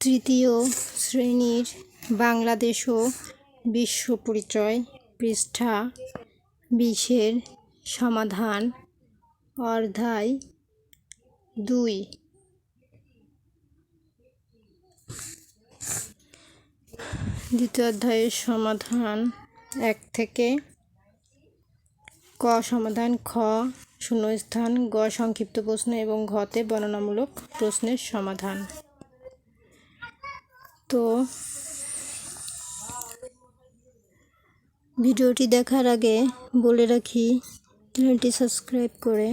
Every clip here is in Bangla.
তৃতীয় শ্রেণির বাংলাদেশ ও বিশ্ব পরিচয় পৃষ্ঠা বিশের সমাধান অধ্যায় দুই। দ্বিতীয় অধ্যায়ের সমাধান এক থেকে ক সমাধান খ শূন্যস্থান, গ, সংক্ষিপ্ত প্রশ্ন এবং ঘতে বর্ণনামূলক প্রশ্নের সমাধান। তো, ভিডিওটি দেখার আগে বলে রাখি, চ্যানেলটি সাবস্ক্রাইব করে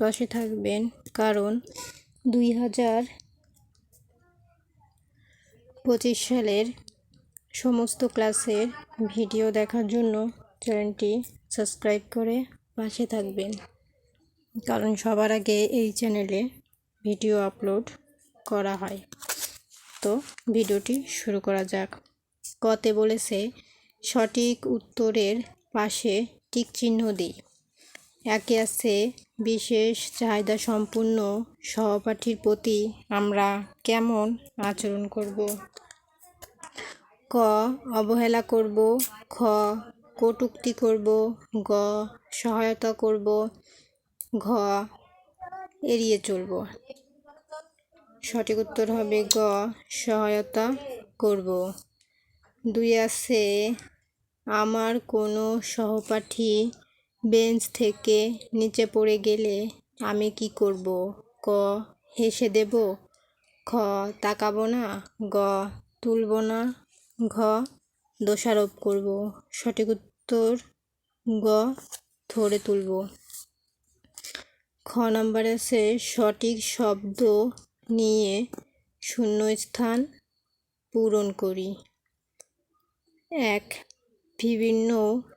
পাশে থাকবেন, কারণ দুই হাজার পঁচিশ সালের সমস্ত ক্লাসের ভিডিও দেখার জন্য চ্যানেলটি সাবস্ক্রাইব করে পাশে থাকবেন। কারণ সবার আগে এই চ্যানেলে ভিডিও আপলোড করা হয়। তো ভিডিওটি শুরু করা যাক। কতে বলেছে, সঠিক উত্তরের পাশে টিক চিহ্ন দিই। একে আছে, বিশেষ চাহিদা সম্পূর্ণ সহপাঠীর প্রতি আমরা কেমন আচরণ করব? ক, অবহেলা করব, খ, কটূক্তি করব, গ, সহায়তা করব ঘ, এড়িয়ে চলব। সঠিক উত্তর হবে গ, সহায়তা করব। দুই আছে, আমার কোনো সহপাঠী বেঞ্চ থেকে নিচে পড়ে গেলে আমি কি করব? ক, হেসে দেব। খ, তাকাবো না। গ, তুলব না। ঘ, দোষারোপ করব। সঠিক উত্তর গ, ধরে তুলব। খ নম্বরে আছে সঠিক শব্দ নিয়ে শূন্যস্থান পূরণ করি। এক, বিভিন্ন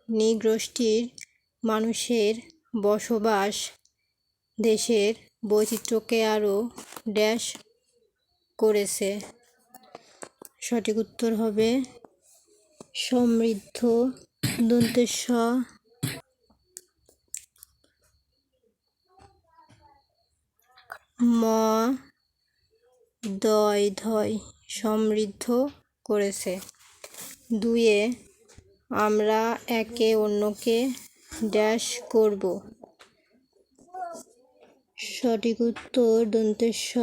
নৃগোষ্ঠীর মানুষের বসবাস দেশের বৈচিত্র্যকে আরও ড্যাশ করেছে। সঠিক উত্তর হবে সমৃদ্ধ দন্তেশ ম, দয়, ধয় সমৃদ্ধ করেছে। দুয়ে আমরা একে অন্যকে ড্যাশ করব। সঠিক উত্তর দন্তেশ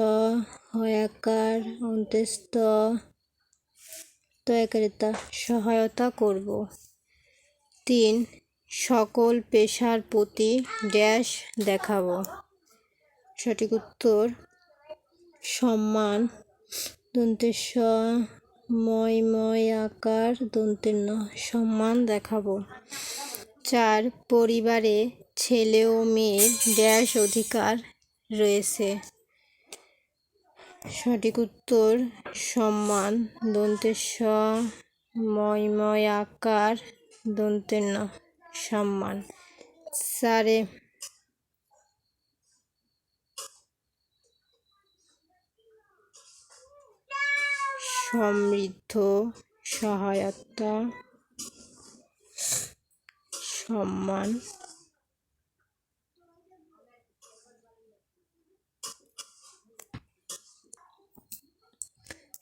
হয়াকার অন্ত্যস্ত তয়াকারিতা, সহায়তা করব। তিন, সকল পেশার প্রতি ড্যাশ দেখাবো। সঠিক উত্তর সম্মান দন্তেশ ময় ময় আকার দন্তের ন সম্মান দেখাবো। চার, পরিবারে ছেলে ও মেয়ের ড্যাশ অধিকার রয়েছে। সঠিক উত্তর সম্মান দন্তেশ ময় ময় আকার দন্তের ন সম্মান। চারে সমৃদ্ধ সহায়তা, সম্মান,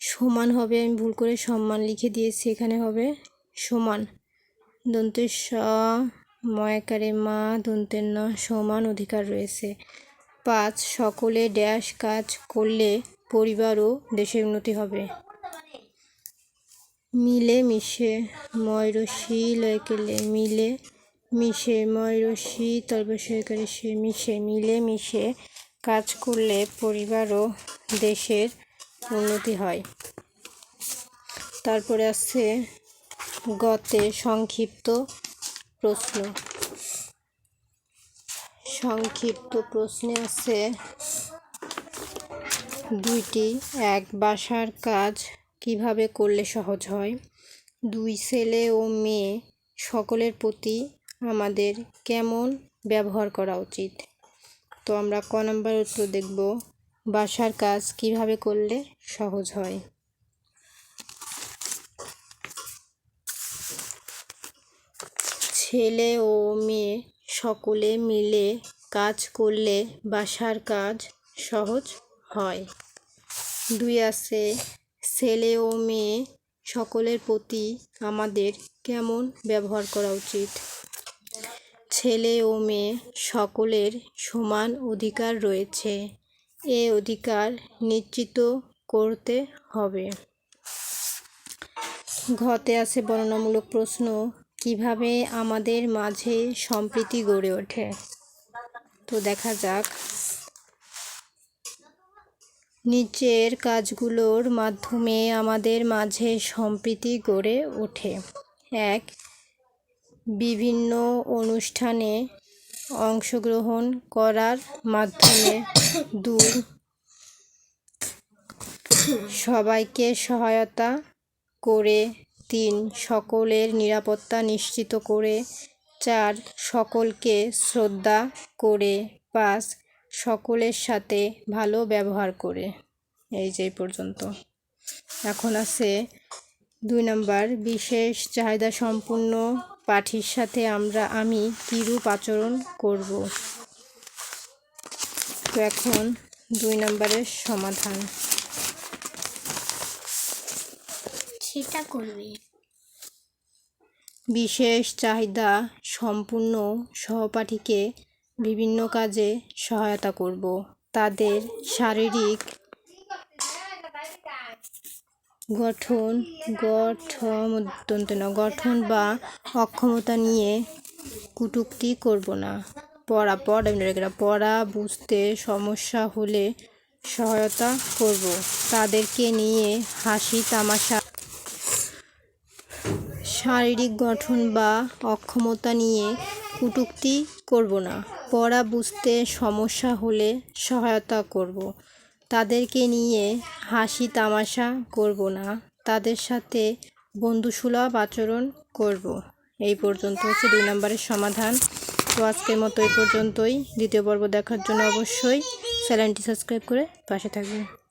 সমান হবে, আমি ভুল করে সম্মান লিখে দিয়েছি, এখানে হবে সমান। দন্তের স, ময়াকারে মা দন্তের না, সমান অধিকার রয়েছে। পাঁচ, সকলে ড্যাশ কাজ করলে পরিবার ও দেশের উন্নতি হবে। মিলে মিশে ময়রসি লয়কেলে মিলে মিশে ময়রসি তলবসরকারে সে মিশে, মিলে মিশে কাজ করলে পরিবার ও দেশের উন্নতি হয়। তারপরে আছে গতে সংক্ষিপ্ত প্রশ্ন। সংক্ষিপ্ত প্রশ্নে আছে দুইটি, এক বাসার কাজ কীভাবে করলে সহজ হয়? দুই ছেলে ও মেয়ে সকলের প্রতি আমাদের কেমন ব্যবহার করা উচিত? তো আমরা ক নম্বর উত্তর দেখব, বাসার কাজ কীভাবে করলে সহজ হয়? ছেলে ও মেয়ে সকলে মিলে কাজ করলে বাসার কাজ সহজ হয়। দুই আছে ছেলে ও মেয়ে সকলের প্রতি আমাদের কেমন ব্যবহার করা উচিত? ছেলে ও মেয়ে সকলের সমান অধিকার রয়েছে। এ অধিকার নিশ্চিত করতে হবে। ঘতে আছে বর্ণনামূলক প্রশ্ন, কীভাবে আমাদের মাঝে সম্প্রীতি গড়ে ওঠে? তো দেখা যাক। নিচের কাজগুলোর মাধ্যমে আমাদের মাঝে সম্প্রীতি গড়ে ওঠে। এক, বিভিন্ন অনুষ্ঠানে অংশগ্রহণ করার মাধ্যমে দুই, সবাইকে সহায়তা করে তিন, সকলের নিরাপত্তা নিশ্চিত করে চার, সকলকে শ্রদ্ধা করে পাঁচ সকলের সাথে ভালো ব্যবহার করে। এই যে পর্যন্ত। এখন আছে দুই নাম্বার। বিশেষ চাহিদা সম্পূর্ণ পাঠির সাথে আমরা আমি কীরূপ আচরণ করব? তো এখন দুই নাম্বারের সমাধান। সেটা করবে। বিশেষ চাহিদা সম্পূর্ণ সহপাঠীকে বিভিন্ন কাজে সহায়তা করব। তাদের শারীরিক গঠন গঠন দন্ত না গঠন বা অক্ষমতা নিয়ে কটূক্তি করব না। পড়া পড়া পড়া বুঝতে সমস্যা হলে সহায়তা করব। তাদেরকে নিয়ে হাসি, তামাশা, শারীরিক গঠন বা অক্ষমতা নিয়ে কটূক্তি করব না। পড়া বুঝতে সমস্যা হলে সহায়তা করব। তাদেরকে নিয়ে হাসি তামাশা করব না। তাদের সাথে বন্ধুসুলভ আচরণ করব। এই পর্যন্ত হচ্ছে দুই নম্বরের সমাধান। তো আজকের মতো এই পর্যন্তই। দ্বিতীয় পর্ব দেখার জন্য অবশ্যই চ্যানেলটি সাবস্ক্রাইব করে পাশে থাকবেন।